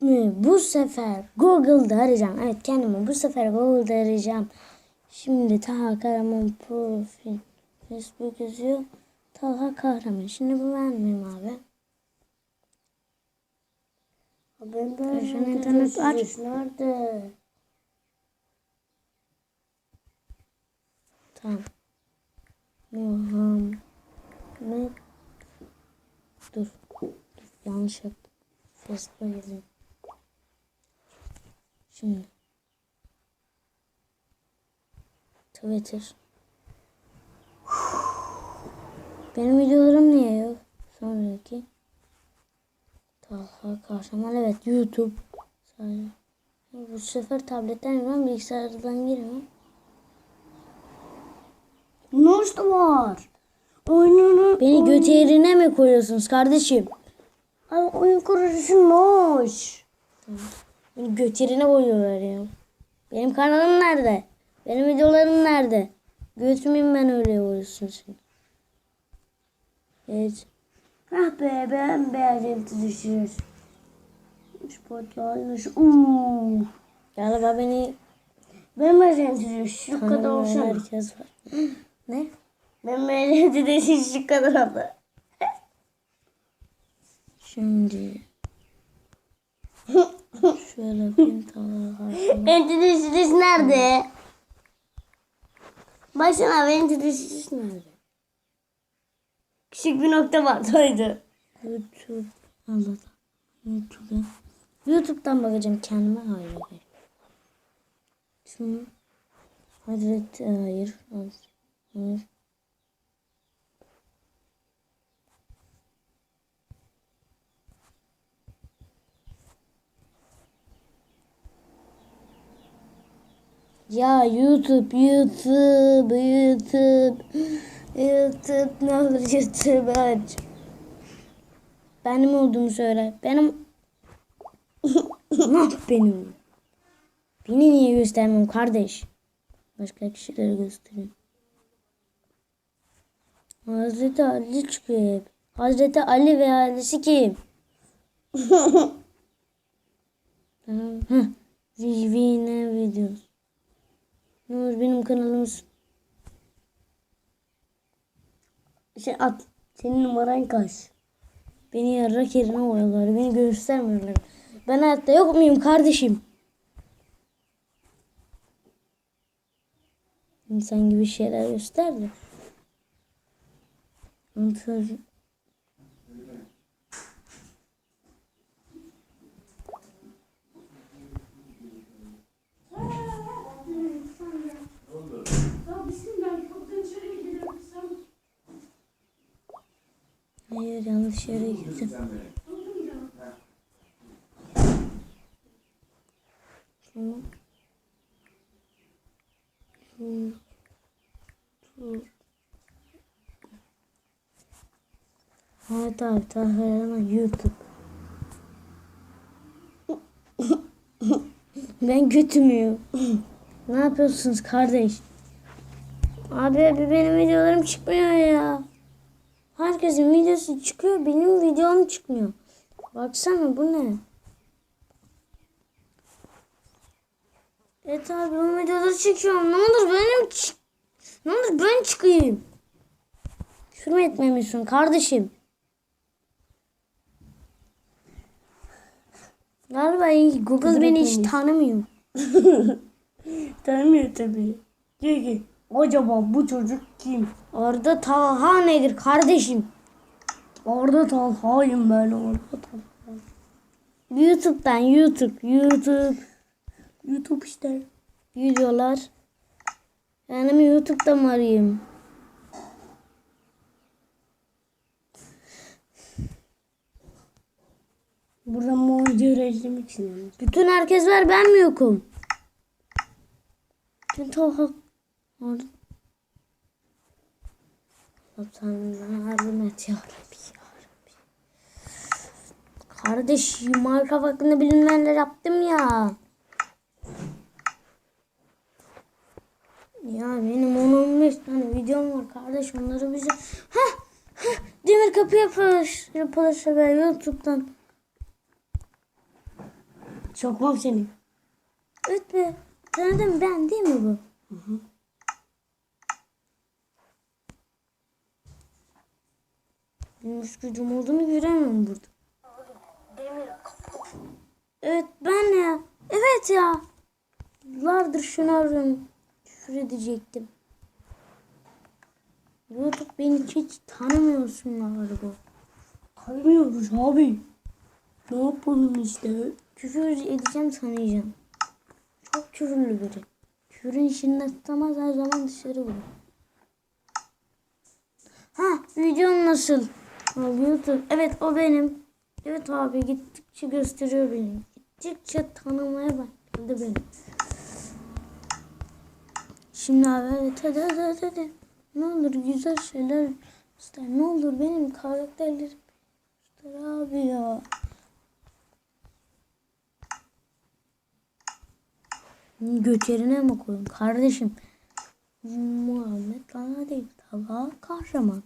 Kendimi bu sefer Google'da arayacağım. Evet kendimi bu sefer Google'da arayacağım. Şimdi Taha Kahraman profil Facebook yazıyor. Taha Kahraman. Şimdi bu ben miyim abi? Ben Ben şu internet aç. Nerede? Tamam. Muhammed. Dur. Dur. Yanlış yaptım. Facebook'a girdim. Şimdi. Twitter. Benim videolarım niye yok? Sonraki. Talha Kahraman. Evet YouTube. Sadece. Bu sefer tabletten girmem. Bilgisayardan girmem. Da var. Oyununu... Beni göt yerine mi koyuyorsunuz kardeşim? Ay oyun kurucusu Noş. Beni göt yerine koyuyorlar ya. Benim kanalım nerede? Benim videolarım nerede? Göt müyüm ben öyle koyuyorsun sen? Evet. Ah be ben beğendim düşür. Spot yanlış. Uuu. Galiba beni Ben beğendim düşür. Şu kadar olsana. herkes var. ne? Ben beğendim düşür şu kadar oldu. Şimdi. Şöyle yapayım. Entitüsüz nerede? Başına entitüsüz nerede? Küçük bir nokta var oydu. YouTube. Allah'ım. YouTube. YouTube'dan bakacağım kendime. Hayır. hayır. Şimdi. Hazreti hayır. Hayır. Ya YouTube, YouTube, YouTube, YouTube ne olur YouTube aç. Benim olduğumu söyle. Benim yap benim? Beni niye göstermem kardeş? Başka kişileri göstereyim. Hazreti Ali çıkıyor hep. Hazreti Ali ve ailesi kim? Tamam. Heh. Ne benim kanalımız. Şey at. Senin numaran kaç? Beni yarrak yerine koyuyorlar. Beni göstermiyorlar. Ben hayatta yok muyum kardeşim? İnsan gibi şeyler gösterdi. Anlatıyor. Yere gittim. Tamam. Dur. Dur. Evet abi Tahran'a YouTube. ben kötü ne yapıyorsunuz kardeş? Abi abi benim videolarım çıkmıyor ya. Herkesin videosu çıkıyor. Benim videom çıkmıyor. Baksana bu ne? Evet abi bu videoları çekiyorum. Ne olur benim. Ne olur ben çıkayım. Küfür etmemişsin kardeşim? Galiba Google beni hiç tanımıyor. Tanımıyor tabii. Diyor ki acaba bu çocuk kim? Orada Talha nedir kardeşim? Orada Talha'yım ben orada Talha. YouTube'dan YouTube, YouTube YouTube işte. videolar. Yani YouTube'da mı arayayım? Buradan bu videoyu izlemek için. Bütün herkes var ben mi yokum? Bütün Talha orada. Bana yardım et ya Rabbi ya Rabbi. Kardeş marka hakkında bilinmeyenler yaptım ya. Ya benim 10-15 tane videom var kardeş onları bize... Heh, heh, demir kapı yapılır, yapılırsa ben YouTube'dan Sokmam seni. Evet be. Tanıdım ben değil mi bu? Benim üç gücüm olduğunu göremiyorum burada. Evet ben ya. Evet ya. Yıllardır şunu arıyorum. Küfür edecektim. YouTube beni hiç tanımıyorsun galiba. Tanımıyoruz abi. Ne yapalım işte? Küfür edeceğim sanacağım. Çok küfürlü biri. Küfürün içinde tutamaz her zaman dışarı vurur. Ha videom nasıl? YouTube. Evet o benim. Evet abi gittikçe gösteriyor beni. Gittikçe tanımaya başladı beni. Şimdi abi evet hadi hadi hadi. hadi. Ne olur güzel şeyler ister. Ne olur benim karakterlerim ister abi ya. Gökerine mi koyayım kardeşim? Muhammed Talha değil. Talha kahraman.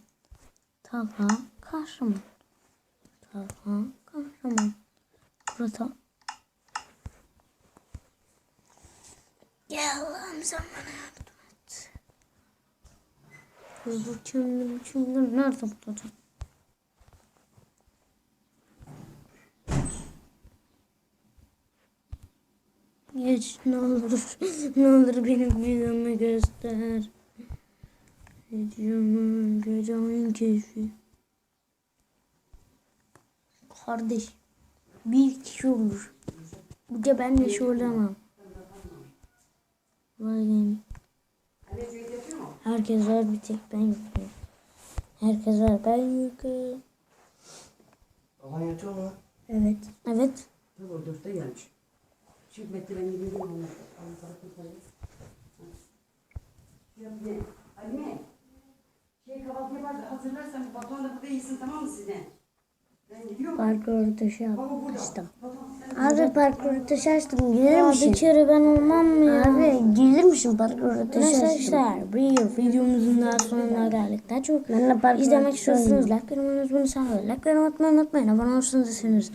Talha kahraman. Talha kahraman. Burada. Gel Allah'ım sen bana yardım et. Kimdir bu kimdir nerede bulacağım? Geç ne olur. ne olur benim videomu göster. Videomu gecemin keyfi. Kardeş. Bir kişi olur. Bu da ben neşe olamam. Bakayım. Herkes var bir tek ben yokum. Herkes var ben yokum. Baban yatıyor mu? Evet. Evet. Dur dörtte gelmiş. Şimdi Mete ben gideyim onu. Onu tarafını koyayım. Şimdi anne. Şey kahvaltı yaparsa hazırlarsan Batuhan'la burada iyisin tamam mı? Ben gidiyorum. Parkur Abi parkur taşı açtım. Gelir misin? bir kere ben olmam mı ya? Abi gelir misin parkur taşı açtım? Arkadaşlar bir videomuzun daha sonuna geldik. Daha çok izlemek taşı istiyorsanız like, yorum, unutmayın. Like, yorum atmayı unutmayın. Abone olursanız da seviniriz.